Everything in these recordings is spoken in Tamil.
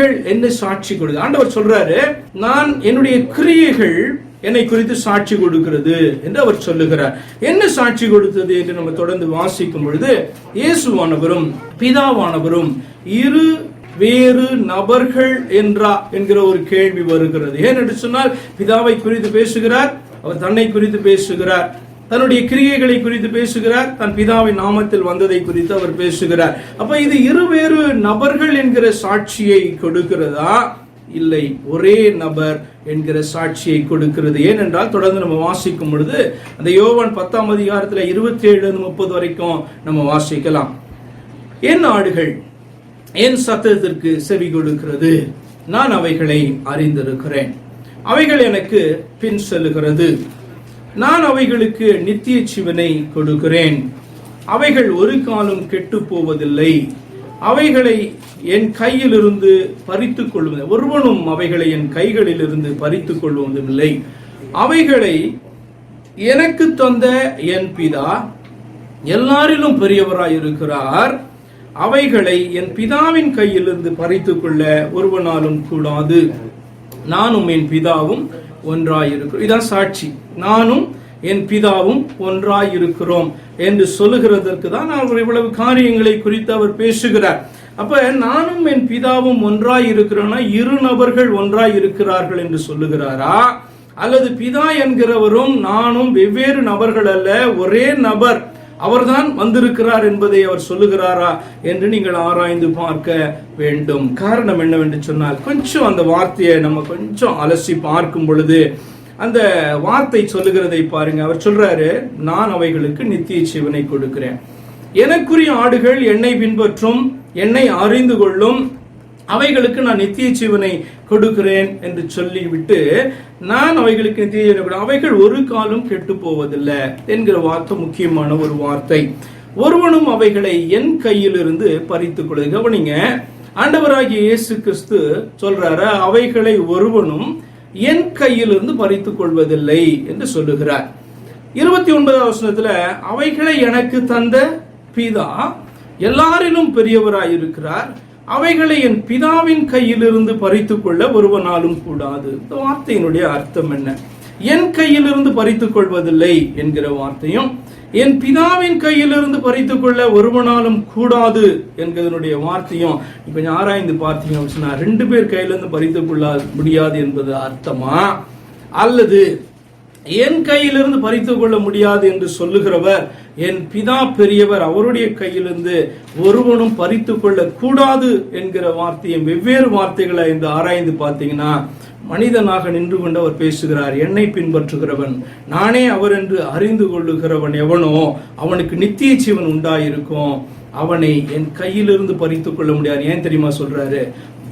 கிரியைகள் என்ன சாட்சி கொடுக்குது? ஆண்டவர் சொல்றாரு நான் என்னுடைய கிரியைகள் என்னை குறித்து சாட்சி கொடுக்கிறது என்று அவர் சொல்லுகிறார். என்ன சாட்சி கொடுத்தது என்று நம்ம தொடர்ந்து வாசிக்கும் பொழுது இயேசுவானவரும் பிதாவானவரும் இரு வேறு நபர்கள் என்றா என்கிற ஒரு கேள்வி வருகிறது. ஏனென்று சொன்னால் பிதாவை குறித்து பேசுகிறார் அவர் தன்னை குறித்து பேசுகிறார். தன்னுடைய கிரியைகளை குறித்து பேசுகிறார் தன் பிதாவின் நாமத்தில் வந்ததை குறித்து அவர் பேசுகிறார். அப்ப இது இருவேறு நபர்கள் என்கிற சாட்சியை கொடுக்கிறதா? இல்லை ஒரே நபர் என்கிற சாட்சியை கொடுக்கிறது. ஏனென்றால் தொடர்ந்து நம்ம வாசிக்கும் பொழுது அந்த யோவான் பத்தாம் அதிகாரத்தில் இருபத்தி ஏழு முப்பது வரைக்கும் நம்ம வாசிக்கலாம். என் ஆடுகள் என் சத்தத்திற்கு செவி கொடுக்கிறது. நான் அவைகளை அறிந்திருக்கிறேன். அவைகள் எனக்கு பின் செல்லுகிறது. நான் அவைகளுக்கு நித்திய சிவனை கொடுக்கிறேன். அவைகள் ஒரு காலம் கெட்டு போவதில்லை அவைகளை என் கையிலிருந்து பறித்துக் கொள்வது ஒருவனும் அவைகளை என் கைகளிலிருந்து பறித்துக் கொள்வதுமில்லை. அவைகளை எனக்கு தந்த என் பிதா எல்லாரிலும் பெரியவராய் இருக்கிறார் அவைகளை என் பிதாவின் கையிலிருந்து பறித்து கொள்ள ஒருவனாலும் கூடாது. நானும் என் பிதாவும் ஒன்றாயிருக்கிறோம். இதான் சாட்சி. நானும் என் பிதாவும் ஒன்றாயிருக்கிறோம் என்று சொல்லுகிறதற்கு தான் அவர் இவ்வளவு காரியங்களை குறித்து அவர் பேசுகிறார். அப்ப நானும் என் பிதாவும் ஒன்றாய் இருக்கிறோன்னா இரு நபர்கள் ஒன்றாய் இருக்கிறார்கள் என்று சொல்லுகிறாரா? அல்லது பிதா என்கிறவரும் நானும் வெவ்வேறு நபர்கள் அல்ல ஒரே நபர். அவர்தான் வந்திருக்கிறார் என்பதை அவர் சொல்லுகிறாரா என்று நீங்கள் ஆராய்ந்து பார்க்க வேண்டும். காரணம் என்னவென்று சொன்னால் கொஞ்சம் அந்த வார்த்தையை நம்ம கொஞ்சம் அலசி பார்க்கும் பொழுது அந்த வார்த்தை சொல்லுகிறதை பாருங்க. அவர் சொல்றாரு நான் அவைகளுக்கு நித்திய சிவனை கொடுக்கிறேன். எனக்குரிய ஆடுகள் என்னை பின்பற்றும் என்னை அறிந்து கொள்ளும் அவைகளுக்கு நான் நித்திய ஜீவனை கொடுக்கிறேன் என்று சொல்லிவிட்டு நான் அவைகளுக்கு நித்திய ஜீவனை அவைகள் ஒரு காலம் கெட்டு போவதில்லை என்கிற வார்த்தை முக்கியமான ஒரு வார்த்தை. ஒருவனும் அவைகளை என் கையிலிருந்து பறித்து கொடு கவனிங்க ஆண்டவராகிய இயேசு கிறிஸ்து சொல்றாரு அவைகளை ஒருவனும் என் கையிலிருந்து பறித்துக் கொள்வதில்லை என்று சொல்லுகிறார். இருபத்தி ஒன்பதாவது வசனத்துல அவைகளை எனக்கு தந்த பிதா எல்லாரிலும் பெரியவராய் இருக்கிறார் அவைகளை என் பிதாவின் கையிலிருந்து பறித்து கொள்ள ஒருவனாலும் கூடாது. இந்த வார்த்தையினுடைய அர்த்தம் என்ன? என் கையிலிருந்து பறித்து கொள்வதில்லை என்கிற வார்த்தையும் என் பிதாவின் கையிலிருந்து பறித்து கொள்ள ஒருவனாலும் கூடாது என்கிறதனுடைய வார்த்தையும் கொஞ்சம் ஆராய்ந்து பார்த்தீங்க அப்படின்னா ரெண்டு பேர் கையிலிருந்து பறித்து கொள்ள முடியாது என்பது அர்த்தமா? அல்லது என் கையிலிருந்து பறித்து கொள்ள முடியாது என்று சொல்லுகிறவர் என் பிதா பெரியவர் அவருடைய கையிலிருந்து ஒருவனும் பறித்து கொள்ள கூடாது என்கிற வார்த்தையும் வெவ்வேறு வார்த்தைகளை இந்த ஆராய்ந்து பார்த்தீங்கன்னா மனிதனாக நின்று கொண்டு அவர் பேசுகிறார். என்னை பின்பற்றுகிறவன் நானே அவர் என்று அறிந்து கொள்ளுகிறவன் எவனோ அவனுக்கு நித்திய ஜீவன் உண்டாயிருக்கும். அவனை என் கையிலிருந்து பறித்து கொள்ள முடியாது. ஏன் தெரியுமா சொல்றாரு?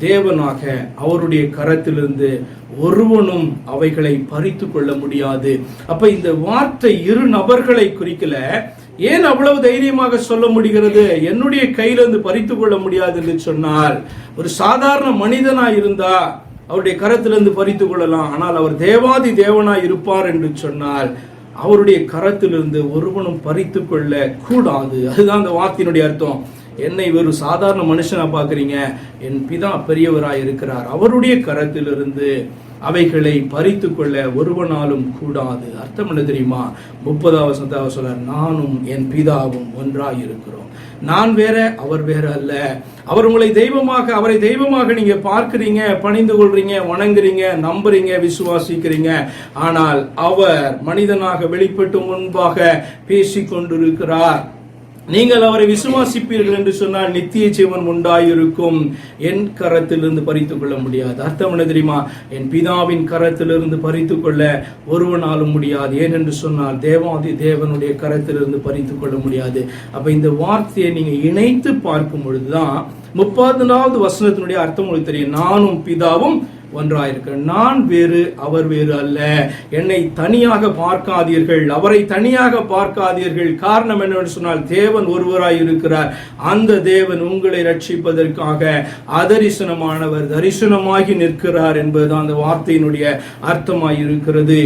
தேவனாக அவருடைய கரத்திலிருந்து ஒருவனும் அவைகளை பறித்து கொள்ள முடியாது. அப்ப இந்த வார்த்தை இரு நபர்களை குறிக்கல. ஏன் அவ்வளவு தைரியமாக சொல்ல முடிகிறது? என்னுடைய கையிலிருந்து பறித்து கொள்ள முடியாது என்று சொன்னால் ஒரு சாதாரண மனிதனாக இருந்தா அவருடைய கரத்திலிருந்து பறித்து கொள்ளலாம். ஆனால் அவர் தேவாதி தேவனாய் இருப்பார் என்று சொன்னால் அவருடைய கரத்திலிருந்து ஒருவனும் பறித்து கொள்ள கூடாது. அதுதான் அந்த வார்த்தையினுடைய அர்த்தம். என்னை ஒரு சாதாரண மனுஷனா பார்க்குறீங்க. என் பிதா பெரியவராக இருக்கிறார். அவருடைய கரத்திலிருந்து அவைகளை பறித்து கொள்ள ஒருவனாலும் கூடாது. அர்த்தம் என்ன தெரியுமா? முப்பதாவது வசனத்தாக சொல்றார் நானும் என் பிதாவும் ஒன்றாக இருக்கிறோம் நான் வேற அவர் வேற அல்ல. அவர் உங்களை தெய்வமாக அவரை தெய்வமாக நீங்க பார்க்கிறீங்க பணிந்து கொள்றீங்க வணங்குறீங்க நம்புறீங்க விசுவாசிக்கிறீங்க. ஆனால் அவர் மனிதனாக வெளிப்பட்டு முன்பாக பேசிக் கொண்டிருக்கிறார் நீங்கள் அவரை விசுவாசிப்பீர்கள் என்று சொன்னால் நித்திய ஜீவன் உண்டாயிருக்கும். என் கரத்திலிருந்து பறித்து கொள்ள முடியாது. அர்த்தம் என்ன தெரியுமா? என் பிதாவின் கரத்திலிருந்து பறித்து கொள்ள ஒருவனாலும் முடியாது. ஏனென்று சொன்னால் தேவாதி தேவனுடைய கரத்திலிருந்து பறித்து கொள்ள முடியாது. அப்ப இந்த வார்த்தையை நீங்க இணைத்து பார்க்கும் பொழுதுதான் முப்பதுனாவது வசனத்தினுடைய அர்த்தம் உங்களுக்கு தெரியும். நானும் பிதாவும் ஒன்றாயிருக்க நான் வேறு அவர் வேறு அல்ல. என்னை தனியாக பார்க்காதீர்கள் அவரை தனியாக பார்க்காதீர்கள். காரணம் என்னவென்று சொன்னால் தேவன் ஒருவராய் இருக்கிறார். அந்த தேவன் உங்களை ரட்சிப்பதற்காக அதரிசனமானவர் தரிசனமாகி நிற்கிறார் என்பதுதான் அந்த வார்த்தையினுடைய அர்த்தமாய் இருக்கிறது